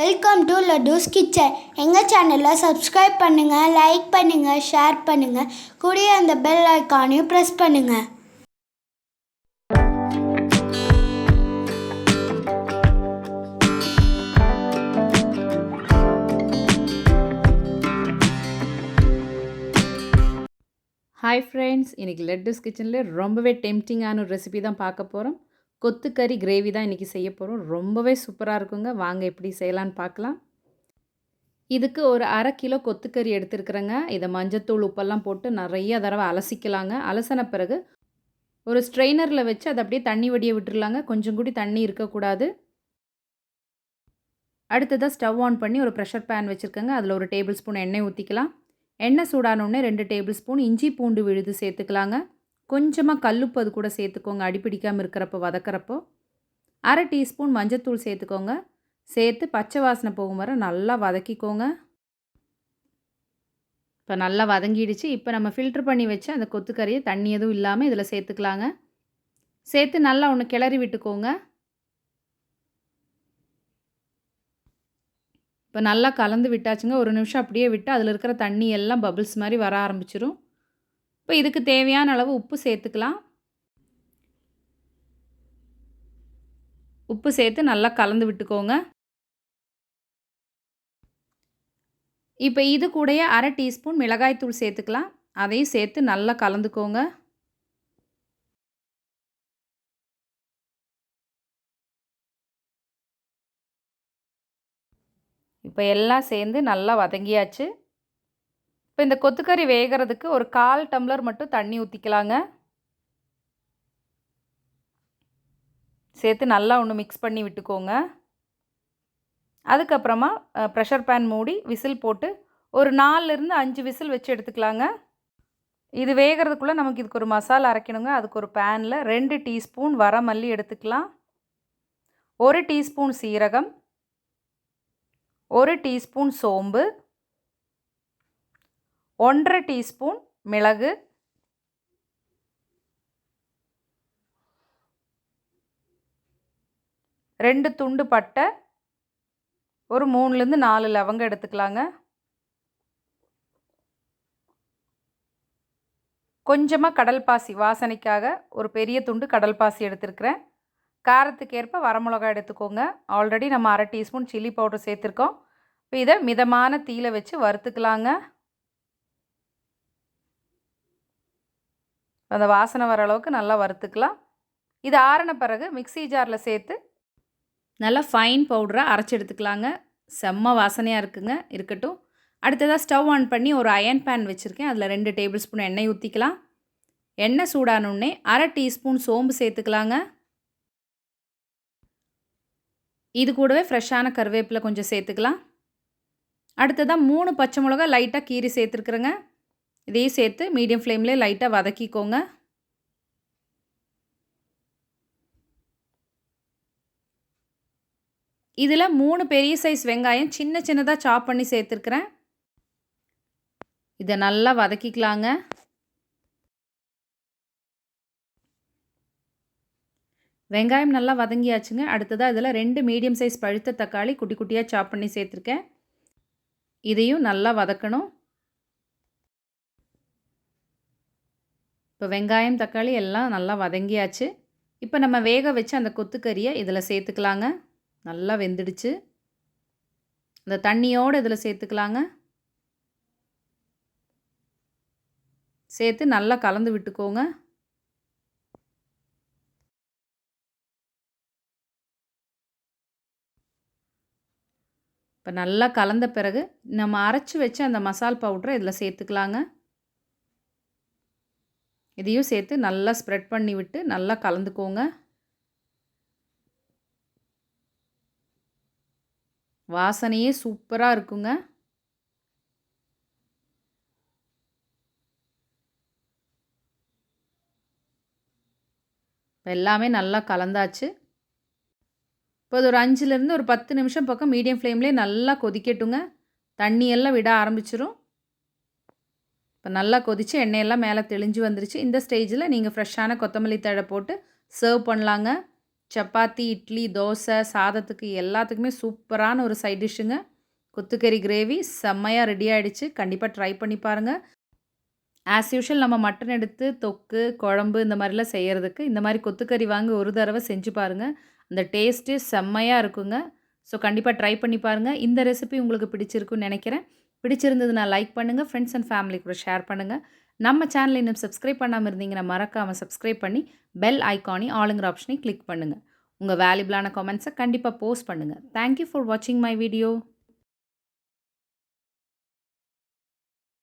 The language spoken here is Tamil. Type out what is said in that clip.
வெல்கம் டு லட்டூஸ் கிச்சன் எங்கள் சேனலை சப்ஸ்கிரைப் பண்ணுங்கள் லைக் பண்ணுங்கள் ஷேர் பண்ணுங்கள் கூடிய அந்த பெல் ஐக்கானையும் ப்ரெஸ் பண்ணுங்கள் ஹாய் ஃப்ரெண்ட்ஸ் இன்றைக்கி லட்டூஸ் கிச்சனில் ரொம்பவே டெம்டிங்கான ஒரு ரெசிபி தான் பார்க்க போகிறோம் கொத்துக்கறி கிரேவி தான் இன்றைக்கி செய்ய போகிறோம் ரொம்பவே சூப்பராக இருக்குங்க. வாங்க எப்படி செய்யலான்னு பார்க்கலாம். இதுக்கு ஒரு அரை கிலோ கொத்துக்கறி எடுத்துருக்குறேங்க. இதை மஞ்சத்தூள் உப்பெல்லாம் போட்டு நிறைய தடவை அலசிக்கலாங்க. அலசின பிறகு ஒரு ஸ்ட்ரெயினரில் வச்சு அதை அப்படியே தண்ணி வடிய விட்டுருலாங்க கொஞ்சம் கூடி தண்ணி இருக்கக்கூடாது. அடுத்ததாக ஸ்டவ் ஆன் பண்ணி ஒரு ப்ரெஷர் பேன் வச்சுருக்கேங்க. அதில் ஒரு டேபிள் ஸ்பூன் எண்ணெய் ஊற்றிக்கலாம் எண்ணெய் சூடானோடனே ரெண்டு டேபிள் ஸ்பூன் இஞ்சி பூண்டு விழுது சேர்த்துக்கலாங்க. கொஞ்சமாக கல்லுப்பு அது கூட சேர்த்துக்கோங்க. அடிப்பிடிக்காமல் இருக்கிறப்போ வதக்கிறப்போ. அரை டீஸ்பூன் மஞ்சத்தூள் சேர்த்துக்கோங்க. சேர்த்து பச்சை வாசனை போகும் வர நல்லா வதக்கிக்கோங்க. இப்போ நல்லா வதங்கிடுச்சு. இப்போ நம்ம ஃபில்ட்ரு பண்ணி வச்சு அந்த கொத்துக்கறியை தண்ணி எதுவும் இல்லாமல் இதில் சேர்த்துக்கலாங்க. சேர்த்து நல்லா ஒன்று கிளறி விட்டுக்கோங்க. இப்போ நல்லா கலந்து விட்டாச்சுங்க. ஒரு நிமிஷம் அப்படியே விட்டு அதில் இருக்கிற தண்ணி எல்லாம் பபிள்ஸ் மாதிரி வர ஆரம்பிச்சிரும். இப்போ இதுக்கு தேவையான அளவு உப்பு சேர்த்துக்கலாம். உப்பு சேர்த்து நல்லா கலந்து விட்டுக்கோங்க. இப்போ இது கூடயே அரை டீஸ்பூன் மிளகாய்த்தூள் சேர்த்துக்கலாம். அதையும் சேர்த்து நல்லா கலந்துக்கோங்க. இப்போ எல்லாம் சேர்ந்து நல்லா வதங்கியாச்சு. இப்போ இந்த கொத்துக்கறி வேகிறதுக்கு ஒரு கால் டம்ளர் மட்டும் தண்ணி ஊற்றிக்கலாங்க சேர்த்து நல்லா ஒன்று மிக்ஸ் பண்ணி விட்டுக்கோங்க. அதுக்கப்புறமா ப்ரெஷர் பேன் மூடி விசில் போட்டு ஒரு நாலுலேருந்து அஞ்சு விசில் வச்சு எடுத்துக்கலாங்க. இது வேகிறதுக்குள்ளே நமக்கு இதுக்கு ஒரு மசாலா அரைக்கணுங்க. அதுக்கு ஒரு பேனில் ரெண்டு டீஸ்பூன் வரமல்லி எடுத்துக்கலாம். ஒரு டீஸ்பூன் சீரகம். ஒரு டீஸ்பூன் சோம்பு. ஒன்றரை டீஸ்பூன் மிளகு. ரெண்டு துண்டு பட்டை. ஒரு மூணுலேருந்து நாலு லவங்கம் எடுத்துக்கலாங்க. கொஞ்சமாக கடல் பாசி வாசனைக்காக ஒரு பெரிய துண்டு கடல் பாசி எடுத்துருக்கிறேன். காரத்துக்கு ஏற்ப வரமிளகா எடுத்துக்கோங்க. ஆல்ரெடி நம்ம அரை டீஸ்பூன் சில்லி பவுடர் சேர்த்துருக்கோம். இப்போ இதை மிதமான தீயில வச்சு வறுத்துக்கலாங்க. அந்த வாசனை வர அளவுக்கு நல்லா வறுத்துக்கலாம். இது ஆறின பிறகு மிக்சி ஜாரில் சேர்த்து நல்லா ஃபைன் பவுடராக அரைச்சி எடுத்துக்கலாங்க. செம்ம வாசனையாக இருக்குங்க இருக்கட்டும். அடுத்ததாக ஸ்டவ் ஆன் பண்ணி ஒரு அயன் பேன் வச்சுருக்கேன். அதில் ரெண்டு டேபிள் ஸ்பூன் எண்ணெய் ஊற்றிக்கலாம் எண்ணெய் சூடானோடனே அரை டீஸ்பூன் சோம்பு சேர்த்துக்கலாங்க. இது கூடவே ஃப்ரெஷ்ஷான கருவேப்பிலை கொஞ்சம் சேர்த்துக்கலாம். அடுத்ததாக மூணு பச்சை மிளகா லைட்டாக கீரி சேர்த்துருக்குறேங்க. இதையும் சேர்த்து மீடியம் ஃப்ளேம்லேயே லைட்டாக வதக்கிக்கோங்க. இதில் மூணு பெரிய சைஸ் வெங்காயம் சின்ன சின்னதாக சாப் பண்ணி சேர்த்துருக்குறேன். இதை நல்லா வதக்கிக்கலாங்க. வெங்காயம் நல்லா வதங்கியாச்சுங்க. அடுத்ததாக இதில் ரெண்டு மீடியம் சைஸ் பழுத்த தக்காளி குட்டி குட்டியாக சாப் பண்ணி சேர்த்துருக்கேன். இதையும் நல்லா வதக்கணும். இப்போ வெங்காயம் தக்காளி எல்லாம் நல்லா வதங்கியாச்சு. இப்போ நம்ம வேக வச்சு அந்த கொத்துக்கறியை இதில் சேர்த்துக்கலாங்க. நல்லா வெந்துடுச்சு. அந்த தண்ணியோடு இதில் சேர்த்துக்கலாங்க. சேர்த்து நல்லா கலந்து விட்டுக்கோங்க. இப்போ நல்லா கலந்த பிறகு நம்ம அரைச்சி வச்ச அந்த மசால் பவுட்ரை இதில் சேர்த்துக்கலாங்க. இதையும் சேர்த்து நல்லா ஸ்ப்ரெட் பண்ணி விட்டு நல்லா கலந்துக்கோங்க. வாசனையே சூப்பராக இருக்குங்க. எல்லாமே நல்லா கலந்தாச்சு. இப்போ அது ஒரு அஞ்சுலேருந்து ஒரு பத்து நிமிஷம் பக்கம் மீடியம் ஃப்ளேம்லேயே நல்லா கொதிக்கட்டுங்க. தண்ணியெல்லாம் விட ஆரம்பிச்சிரும். இப்போ நல்லா கொதித்து எண்ணெயெல்லாம் மேலே தெளிஞ்சு வந்துருச்சு. இந்த ஸ்டேஜில் நீங்கள் ஃப்ரெஷ்ஷான கொத்தமல்லி தழை போட்டு சர்வ் பண்ணலாங்க. சப்பாத்தி இட்லி தோசை சாதத்துக்கு எல்லாத்துக்குமே சூப்பரான ஒரு சைட் டிஷ்ஷுங்க. கொத்துக்கறி கிரேவி செம்மையாக ரெடி ஆகிடுச்சு கண்டிப்பாக ட்ரை பண்ணி பாருங்கள் ஆஸ் யூஷுவல் நம்ம மட்டன் எடுத்து தொக்கு குழம்பு இந்த மாதிரிலாம் செய்கிறதுக்கு இந்த மாதிரி கொத்துக்கறி வாங்கி ஒரு தடவை செஞ்சு பாருங்கள் அந்த டேஸ்ட்டு செம்மையாக இருக்குங்க. ஸோ கண்டிப்பாக ட்ரை பண்ணி பாருங்கள் இந்த ரெசிபி உங்களுக்கு பிடிச்சிருக்குன்னு நினைக்கிறேன். பிடிச்சிருந்ததுன்னா லைக் பண்ணுங்கள் ஃப்ரெண்ட்ஸ் அண்ட் ஃபேமிலி கூட ஷேர் பண்ணுங்கள் நம்ம சேனல் இன்னும் சப்ஸ்கிரைப் பண்ணாமல் இருந்தீங்கன்னா மறக்காமல் சப்ஸ்கிரைப் பண்ணி பெல் ஐக்கானி ஆளுங்கிற ஆப்ஷனை கிளிக் பண்ணுங்கள் உங்கள் வேல்யூபிளான கமெண்ட்ஸை கண்டிப்பாக போஸ்ட் பண்ணுங்கள் தேங்க்யூ ஃபார் வாட்சிங் மை வீடியோ